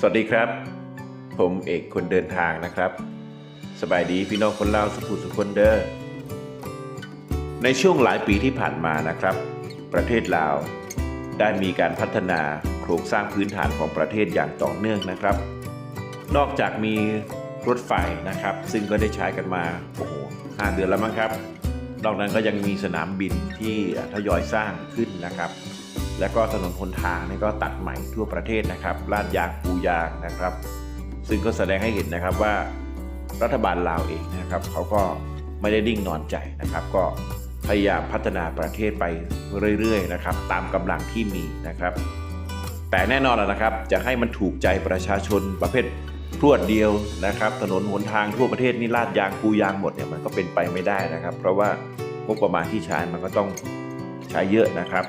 สวัสดีครับ ผมเอกคนเดินทางนะครับ สบายดีพี่น้องคนลาวสุขุสุคนเดอร์ในช่วงหลายปีที่ผ่านมานะครับ ประเทศลาวได้มีการพัฒนาโครงสร้างพื้นฐานของประเทศอย่างต่อเนื่องนะครับ นอกจากมีรถไฟนะครับ ซึ่งก็ได้ใช้กันมาโอ้โหห้าเดือนแล้วมั้งครับนอกนั้นก็ยังมีสนามบินที่ทยอยสร้างขึ้นนะครับ แล้วก็ถนนหนทางนี่ก็ตัดใหม่ทั่วประเทศนะครับลาดยางปูยางนะครับ ซึ่งก็แสดงให้เห็นนะครับว่ารัฐบาลลาวเองนะครับเขาก็ไม่ได้นิ่งนอนใจนะครับ ก็พยายามพัฒนาประเทศไปเรื่อยๆนะครับ ตามกำลังที่มีนะครับ แต่แน่นอนแล้วนะครับจะให้มันถูกใจประชาชนประเภทพรวดเดียวนะครับ ถนนหนทางทั่วประเทศนี่ลาดยางปูยางหมดเนี่ยมันก็เป็นไปไม่ได้นะครับ เพราะว่างบประมาณที่ใช้มันก็ต้องใช้เยอะนะครับ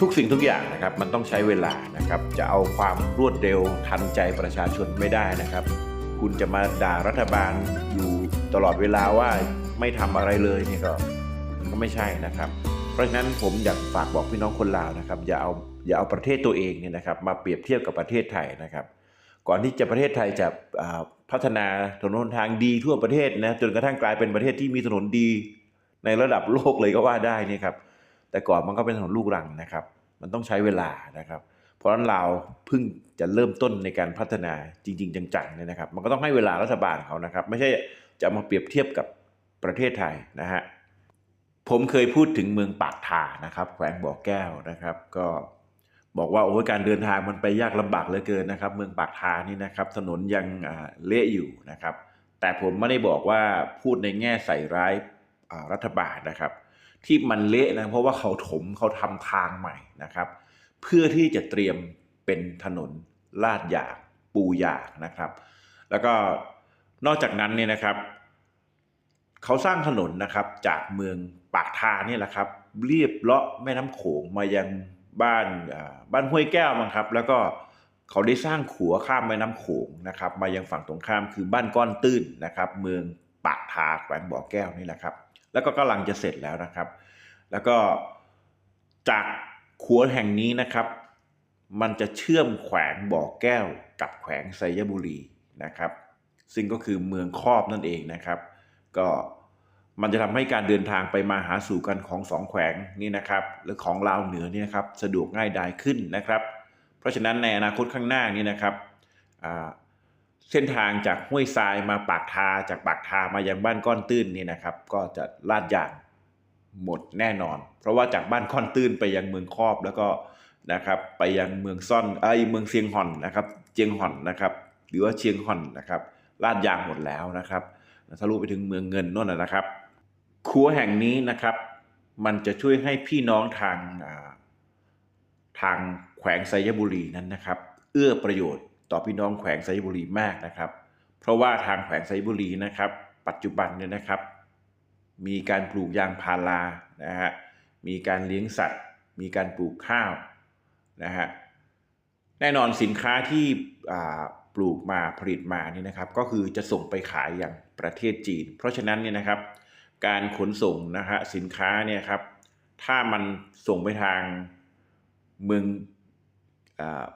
ทุกสิ่งทุกอย่างนะครับมันต้องใช้เวลานะครับจะเอาความรวดเร็วทันใจประชาชนไม่ได้นะครับ คุณจะมาด่ารัฐบาลอยู่ตลอดเวลาว่าไม่ทำอะไรเลยเนี่ยก็มันก็ไม่ใช่นะครับ เพราะฉะนั้นผมอยากฝากบอกพี่น้องคนลาวนะครับ อย่าเอาอย่าเอาประเทศตัวเองเนี่ยนะครับ มาเปรียบเทียบกับประเทศไทยนะครับ ก่อนที่จะประเทศไทยจะพัฒนาถนนทางดีทั่วประเทศนะจนกระทั่งกลายเป็นประเทศที่มีถนนดี ในระดับโลกเลยก็ว่าได้นี่ครับ แต่ก่อนมันก็เป็นถนนลูกรังนะครับ มันต้องใช้เวลานะครับ เพราะนั้นเราวเพิ่งจะเริ่มต้นในการพัฒนาจริง ๆ จังๆเนี่ยนะครับ มันก็ต้องให้เวลารัฐบาลเขานะครับ ไม่ใช่จะมาเปรียบเทียบกับประเทศไทยนะฮะผมเคยพูดถึงเมืองปากทานะครับ แขวงบ่อแก้วนะครับ ก็บอกว่าโอ้ยการเดินทางมันไปยากลำบากเหลือเกินนะครับ เมืองปากทานี่นะครับ ถนนยังเละอยู่นะครับ แต่ผมไม่ได้บอกว่าพูดในแง่ใส่ร้ายรัฐบาลนะครับ ที่มันเละนะเพราะว่าเขาถมเขาทำทางใหม่นะครับ เพื่อที่จะเตรียมเป็นถนนลาดยางปูยางนะครับ แล้วก็นอกจากนั้นเนี่ยนะครับ เขาสร้างถนนนะครับจากเมืองปากทาเนี่ยแหละครับเรียบเลาะแม่น้ำโขงมายังบ้านบ้านห้วยแก้วมั้งครับ แล้วก็เขาได้สร้างขัวข้ามแม่น้ำโขงนะครับ มายังฝั่งตรงข้ามคือบ้านก้อนตื้นนะครับ เมือง ปากทาแขวงบ่อแก้วนี่แหละครับ แล้วก็กำลังจะเสร็จแล้วนะครับ แล้วก็จากขัวแห่งนี้นะครับ มันจะเชื่อมแขวงบ่อแก้วกับแขวงไซยบุรีนะครับ ซึ่งก็คือเมืองครอบนั่นเองนะครับ ก็มันจะทำให้การเดินทางไปมาหาสู่กันของสองแขวงนี่นะครับหรือของลาวเหนือนี่นะครับสะดวกง่ายดายขึ้นนะครับ เพราะฉะนั้นในอนาคตข้างหน้านี้นะครับ เส้นทางจากห้วยทรายมาปากทาจากปากทามายังบ้านก้อนตื้นนี่นะครับ ก็จะลาดยางหมดแน่นอน เพราะว่าจากบ้านก้อนตื้นไปยังเมืองครอบแล้วก็นะครับ ไปยังเมืองซ่อนไอยเมืองเซียงห่อนนะครับเจียงห่อนนะครับ หรือว่าเชียงห่อนนะครับลาดยางหมดแล้วนะครับทะลุไปถึงเมืองเงินโน่นนะครับครัวแห่งนี้นะครับ มันจะช่วยให้พี่น้องทางทางแขวงไซยบุรีนั้นนะครับ เอื้อประโยชน์ ต่อพี่น้องแขวงไซบุรีมากนะครับ เพราะว่าทางแขวงไซบุรีนะครับ ปัจจุบันเนี่ยนะครับ มีการปลูกยางพารานะฮะมีการเลี้ยงสัตว์ มีการปลูกข้าวนะฮะแน่นอนสินค้าที่ปลูกมาผลิตมานี่นะครับ ก็คือจะส่งไปขายอย่างประเทศจีน เพราะฉะนั้นเนี่ยนะครับ การขนส่งนะฮะสินค้าเนี่ยครับ ถ้ามันส่งไปทางเมือง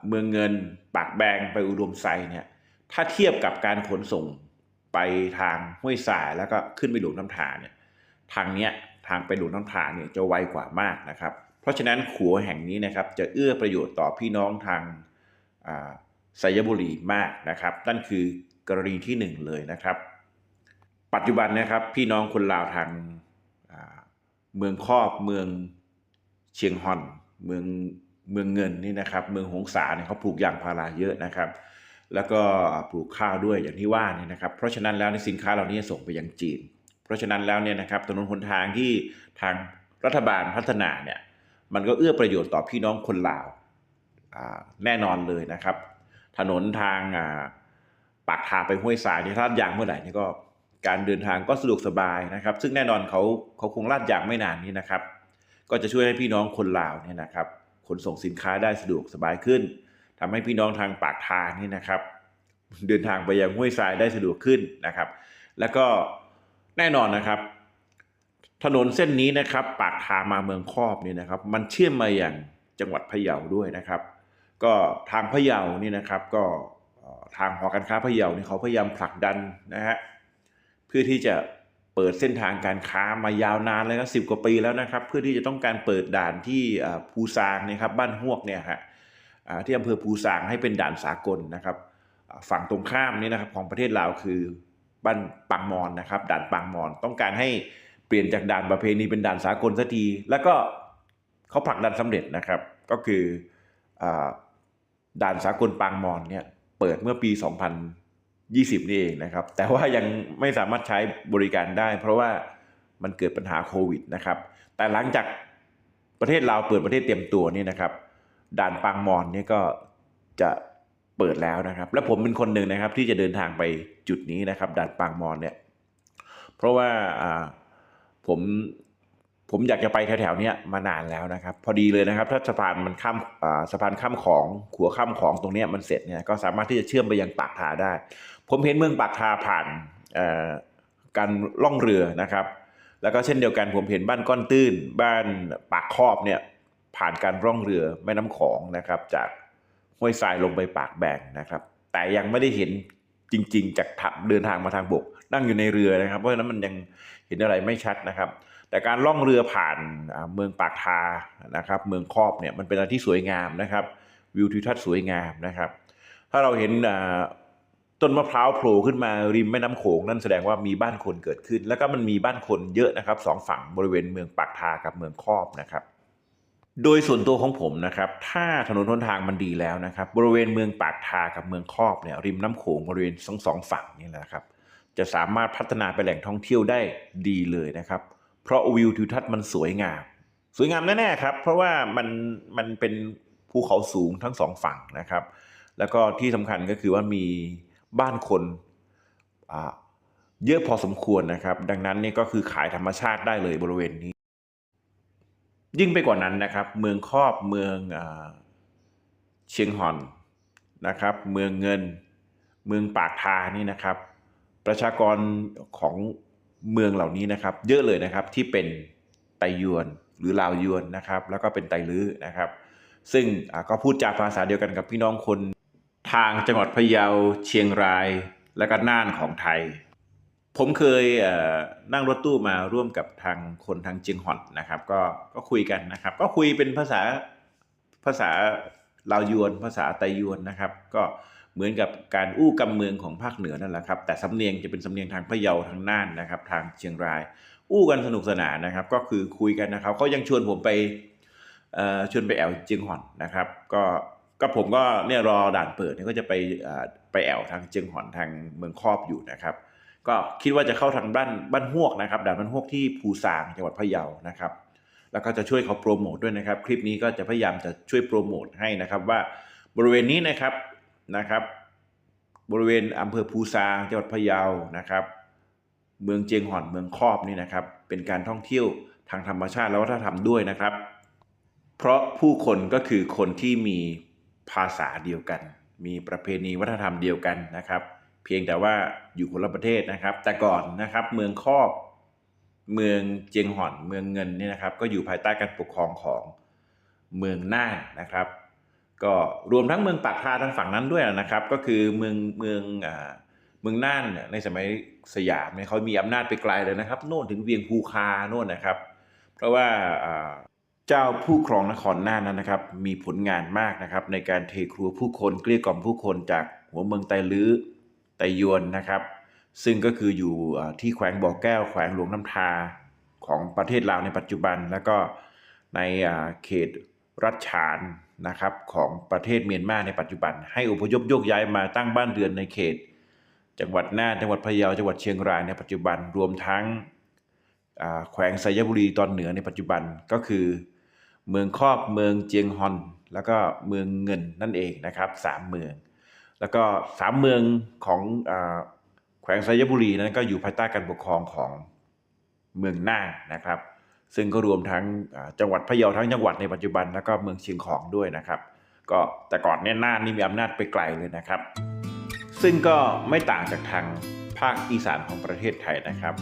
เมืองเงินปากแบงไปอุดมไซเนี่ยถ้าเทียบกับการขนส่งไปทางห้วยสายแล้วก็ขึ้นไปหลวงน้ำทาเนี่ยทางเนี้ยทางไปหลวงน้ำทาเนี่ยจะไวกว่ามากนะครับ เพราะฉะนั้นขัวแห่งนี้นะครับจะเอื้อประโยชน์ต่อพี่น้องทางอ่ายบุรีมากนะครับ นั่นคือกรณีที่หนึ่งเลยนะครับ ปัจจุบันนะครับพี่น้องคนลาวทางเมืองครอบเมืองเชียงฮอน เมือง เมืองเงินนี่นะครับ เมืองหงสาเนี่ยเขาปลูกยางพาราเยอะนะครับ แล้วก็ปลูกข้าวด้วยอย่างที่ว่านี่นะครับ เพราะฉะนั้นแล้วในสินค้าเหล่านี้ส่งไปยังจีน เพราะฉะนั้นแล้วเนี่ยนะครับถนนหนทางที่ทางรัฐบาลพัฒนาเนี่ยมันก็เอื้อประโยชน์ต่อพี่น้องคนลาวแน่นอนเลยนะครับ ถนนทางปากทางไปห้วยทรายเนี่ลาดยางเมื่อไหร่นี่ก็การเดินทางก็สะดวกสบายนะครับ ซึ่งแน่นอนเขาเขาคงลาดยางไม่นานนี้นะครับ ก็จะช่วยให้พี่น้องคนลาวเนี่ยนะครับ ขนส่งสินค้าได้สะดวกสบายขึ้นทำให้พี่น้องทางปากทางนี่นะครับ เดินทางไปยังห้วยทรายได้สะดวกขึ้นนะครับ แล้วก็แน่นอนนะครับ ถนนเส้นนี้นะครับ ปากทางมาเมืองครอบเนี่ยนะครับ มันเชื่อมมาอย่างจังหวัดพะเยาด้วยนะครับ ก็ทางพะเยานี่นะครับ ก็ทางหอการค้าพะเยานี่เขาพยายามผลักดันนะฮะเพื่อที่จะ เปิดเส้นทางการค้ามายาวนานเลยนะสิบกว่าปีแล้วนะครับ เพื่อที่จะต้องการเปิดด่านที่ภูซางนี่ครับบ้านฮวกเนี่ยฮะที่อำเภอภูซางให้เป็นด่านสากลนะครับ ฝั่งตรงข้ามนี่นะครับของประเทศลาวคือบ้านปางมอนนะครับ ด่านปางมอนต้องการให้เปลี่ยนจากด่านประเพณีเป็นด่านสากลสักทีแล้วก็เขาผลักดันสำเร็จนะครับ ก็คืออด่านสากลปางมอนเนี่ยเปิดเมื่อปี 20 นี่เองนะครับ แต่ว่ายังไม่สามารถใช้บริการได้ เพราะว่ามันเกิดปัญหาโควิดนะครับ แต่หลังจากประเทศลาเปิดประเทศเตรียมตัวนี่นะครับ ด่านปางมอนนี่ก็จะเปิดแล้วนะครับ และผมเป็นคนหนึ่งนะครับ ที่จะเดินทางไปจุดนี้นะครับ ด่านปางมอนเนี่ย เพราะว่าผมผมอยากจะไปแถวๆเนี้ยมานานแล้วนะครับ พอดีเลยนะครับ ถ้าสะพานมันข้ามสะพานข้ามของขัวข้ามของตรงเนี้ยมันเสร็จเนี่ยก็สามารถที่จะเชื่อมไปยังปากทาได้ ผมเห็นเมืองปากทาผ่านการล่องเรือนะครับ แล้วก็เช่นเดียวกันผมเห็นบ้านก้อนตื้น บ้านปากคอบเนี่ยผ่านการร่องเรือแม่น้ำของนะครับ จากห้วยทรายลงไปปากแบงนะครับ แต่ยังไม่ได้เห็นจริง ๆ จากทางเดินทางมาทางบก นั่งอยู่ในเรือนะครับ เพราะฉะนั้นมันยังเห็นอะไรไม่ชัดนะครับ แต่การล่องเรือผ่านเมืองปากทานะครับ เมืองครอบเนี่ยมันเป็นอะไรที่สวยงามนะครับ วิวทิวทัศน์สวยงามนะครับ ถ้าเราเห็น ต้นมะพร้าวโผล่ขึ้นมาริมแม่น้ำโขงนั่นแสดงว่ามีบ้านคนเกิดขึ้น แล้วก็มันมีบ้านคนเยอะนะครับสองฝั่งบริเวณเมืองปากทากับเมืองครอบนะครับ โดยส่วนตัวของผมนะครับ ถ้าถนนหนทางมันดีแล้วนะครับ บริเวณเมืองปากทากับเมืองครอบเนี่ยริมน้ำโขงบริเวณสองสองฝั่งนี่แหละครับ จะสามารถพัฒนาเป็นแหล่งท่องเที่ยวได้ดีเลยนะครับ เพราะวิวทิวทัศน์มันสวยงาม สวยงามแน่ๆครับ เพราะว่ามันมันเป็นภูเขาสูงทั้งสองฝั่งนะครับ แล้วก็ที่สำคัญก็คือว่ามี บ้านคนเยอะพอสมควรนะครับ ดังนั้นนี่ก็คือขายธรรมชาติได้เลยบริเวณนี้ ยิ่งไปกว่านั้นนะครับ เมืองครอบเมืองอเชียงฮอนนะครับ เมืองเงิน เมืองปากทานี่นะครับ ประชากรของเมืองเหล่านี้นะครับ เยอะเลยนะครับที่เป็นไตยวนหรือลาวยวนนะครับ แล้วก็เป็นไตลื้อนะครับ ซึ่งก็พูดจาภาษาเดียวกันกับพี่น้องคน ทางจังหวัดพะเยาเชียงราย และก็น่านของไทย ผมเคยเนั่งรถตู้มาร่วมกับทางคนทางเจียงฮอนนะครับ ก็ก็คุยกันนะครับ ก็คุยเป็นภาษาภาษาลาวยวน ภาษาไตยวนนะครับ ก็เหมือนกับการอู้กำเมืองของภาคเหนือนั่นแหละครับ แต่สำเนียงจะเป็นสำเนียงทางพะเยาทางน่านนะครับ ทางเชียงราย อู้กันสนุกสนานนะครับ ก็คือคุยกันนะครับเขายังชวนผมไปชวนไปแอวเจียงฮอนนะครับ ก็ ก็ผมก็เนี่ยรอด่านเปิดเนี่ยก็จะไปไปแอวทางเจียงฮอนทางเมืองครอบอยู่นะครับ ก็คิดว่าจะเข้าทางบ้านบ้านฮวกนะครับด่านบ้านฮวกที่ภูซางจังหวัดพะเยานะครับ แล้วก็จะช่วยเขาโปรโมทด้วยนะครับ คลิปนี้ก็จะพยายามจะช่วยโปรโมทให้นะครับว่าบริเวณนี้นะครับนะครับ บริเวณอำเภอภูซางจังหวัดพะเยานะครับ เมืองเจียงหอนเมืองครอบนี่นะครับ เป็นการท่องเที่ยวทางธรรมชาติและวัฒนธรรมด้วยนะครับ เพราะผู้คนก็คือคนที่มี ภาษาเดียวกัน มีประเพณีวัฒนธรรมเดียวกันนะครับ เพียงแต่ว่าอยู่คนละประเทศนะครับ แต่ก่อนนะครับเมืองครอบเมืองเจียงห่อนเมืองเงินเนี่ยนะครับ ก็อยู่ภายใต้การปกครองของเมืองน่านนะครับ ก็รวมทั้งเมืองปากทาทางฝั่งนั้นด้วยนะครับ ก็คือเมืองเมืองอ่าเมืองน่านในสมัยสยามเนี่ยเขามีอำนาจไปไกลเลยนะครับ โน่นถึงเวียงภูคาโน่นนะครับ เพราะว่าอ่า จ้าผู้ครองนครน่านนั้นนะครับ มีผลงานมากนะครับ ในการเทครัวผู้คนเกลี้ยกล่อมผู้คนจากหัวเมืองไตลื้อไตยวนนะครับ ซึ่งก็คืออยู่ที่แขวงบ่อแก้วแขวงหลวงน้ำทาของประเทศลาวในปัจจุบัน แล้วก็ในเขตรัชฉานนะครับของประเทศเมียนมาในปัจจุบัน ให้อพยพโยกย้ายมาตั้งบ้านเรือนในเขต จังหวัดน่านจังหวัดพะเยาจังหวัดเชียงรายในปัจจุบันรวมทั้งแขวงไซยบุรีตอนเหนือในปัจจุบันก็คือ เมืองครอบเมืองเจียงฮอน แล้วก็เมืองเงินนั่นเองนะครับสามเมือง แล้วก็สามเมืองของอแขวงไซยบุรีนั้นก็อยู่ภายใต้การปกครองของเมืองน่านนะครับ ซึ่งก็รวมทั้งจังหวัดพะเยาทั้งจังหวัดในปัจจุบันแล้วก็เมืองเชียงของด้วยนะครับ ก็แต่ก่อนเนี่ยน่านนี่มีอำนาจไปไกลเลยนะครับ ซึ่งก็ไม่ต่างจากทางภาคอีสานของประเทศไทยนะครับ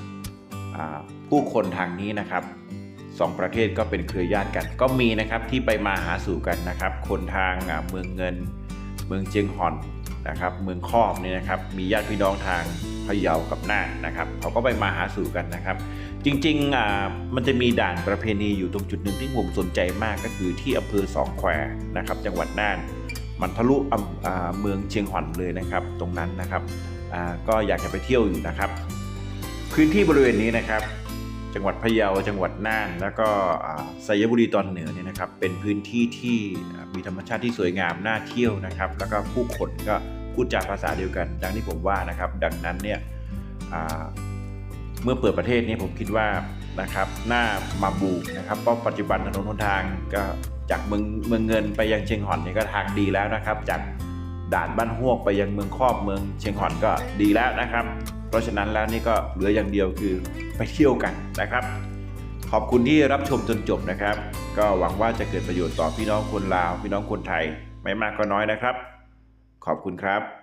ผู้คนทางนี้นะครับ สองประเทศก็เป็นเครือญาติกัน ก็มีนะครับที่ไปมาหาสู่กันนะครับ คนทางเมืองเงิน เมืองเจียงฮอนนะครับ เมืองคอบเนี่ยนะครับ มีญาติพี่น้องทางพะเยากับน่านนะครับ เขาก็ไปมาหาสู่กันนะครับ จริงๆอ่ามันจะมีด่านประเพณีอยู่ตรงจุดหนึ่งที่ผมสนใจมากก็คือที่อำเภอสองแควนะครับ จังหวัดน่าน มันทะลุอ่าเมืองเชียงหวันเลยนะครับ ตรงนั้นนะครับอ่าก็อยากจะไปเที่ยวอยู่นะครับ พื้นที่บริเวณนี้นะครับ จังหวัดพะเยา จังหวัดน่าน แล้วก็อ่าไซยบุรีตอนเหนือเนี่ยนะครับ เป็นพื้นที่ที่มีธรรมชาติที่สวยงามน่าเที่ยวนะครับ แล้วก็ผู้คนก็พูดจาภาษาเดียวกัน ดังที่ผมว่านะครับ ดังนั้นเนี่ยเมื่อเปิดประเทศนี้ผมคิดว่านะครับน่ามาบูนะครับเพราะปัจจุบันถนนหนทางก็จากเมืองเมืองเงินไปยังเชียงหอนนี่ก็ทางดีแล้วนะครับ จากด่านบ้านฮวกไปยังเมืองครอบเมืองเชียงหอนก็ดีแล้วนะครับ เพราะฉะนั้นแล้วนี่ก็เหลืออย่างเดียวคือไปเที่ยวกันนะครับ ขอบคุณที่รับชมจนจบนะครับ ก็หวังว่าจะเกิดประโยชน์ต่อพี่น้องคนลาว พี่น้องคนไทยไม่มากก็น้อยนะครับ ขอบคุณครับ